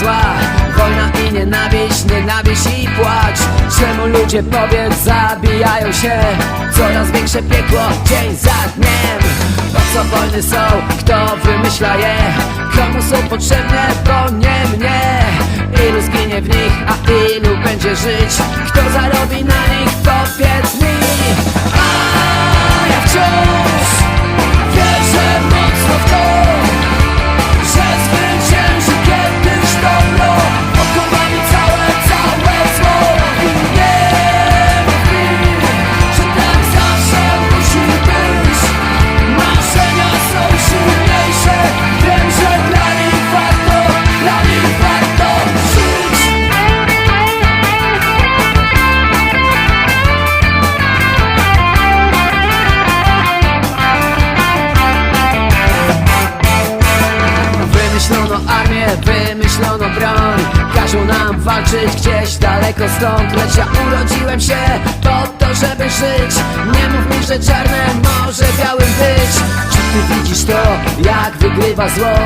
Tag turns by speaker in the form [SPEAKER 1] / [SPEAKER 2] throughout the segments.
[SPEAKER 1] zła. Wojna i nienawiść, nienawiść i płacz. Czemu ludzie powiedz zabijają się? Coraz większe piekło dzień za dniem. Po co wojny są, kto wymyśla je Komu są potrzebne, bo nie mnie. Ilu zginie w nich, a ilu będzie żyć? Kto zarobi na nich, to powiedz mi. A ja wciąż Każą nam walczyć gdzieś daleko stąd. Lecz ja urodziłem się po to, żeby żyć. Nie mów mi, że czarne może białym być. Czy ty widzisz to, jak wygrywa zło?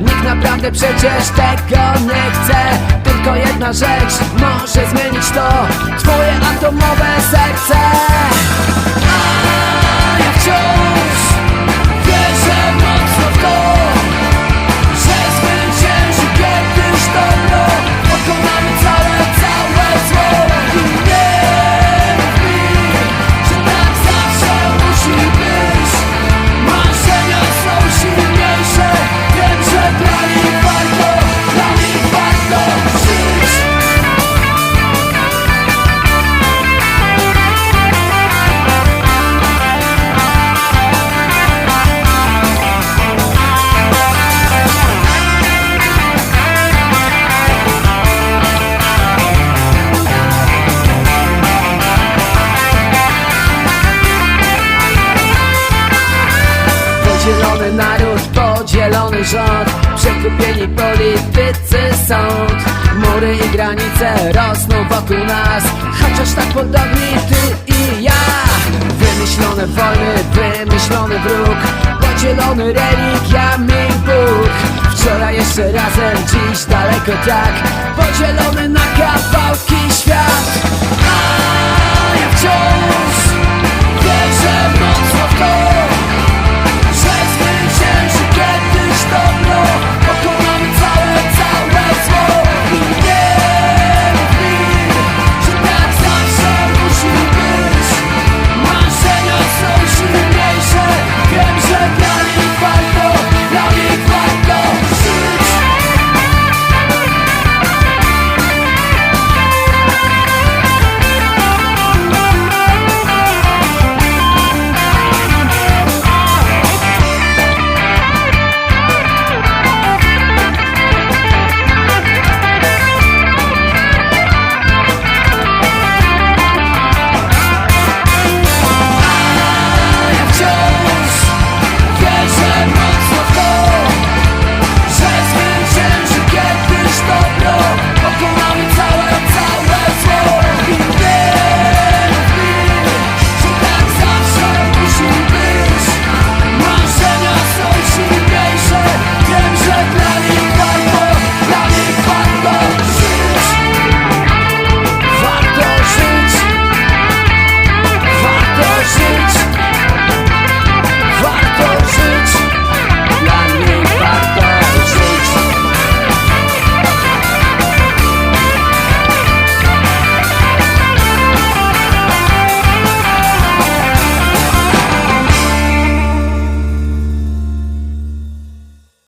[SPEAKER 1] Nikt naprawdę przecież tego nie chce. Tylko jedna rzecz może zmienić to. Twoje atomowe serce Naród, podzielony rząd. Przekupieni politycy sąd. Mury i granice rosną wokół nas. Chociaż tak podobni ty i ja. Wymyślone wojny, wymyślony wróg. Podzielony religiami Bóg. Wczoraj jeszcze razem, dziś daleko tak. Podzielony na kawałki świat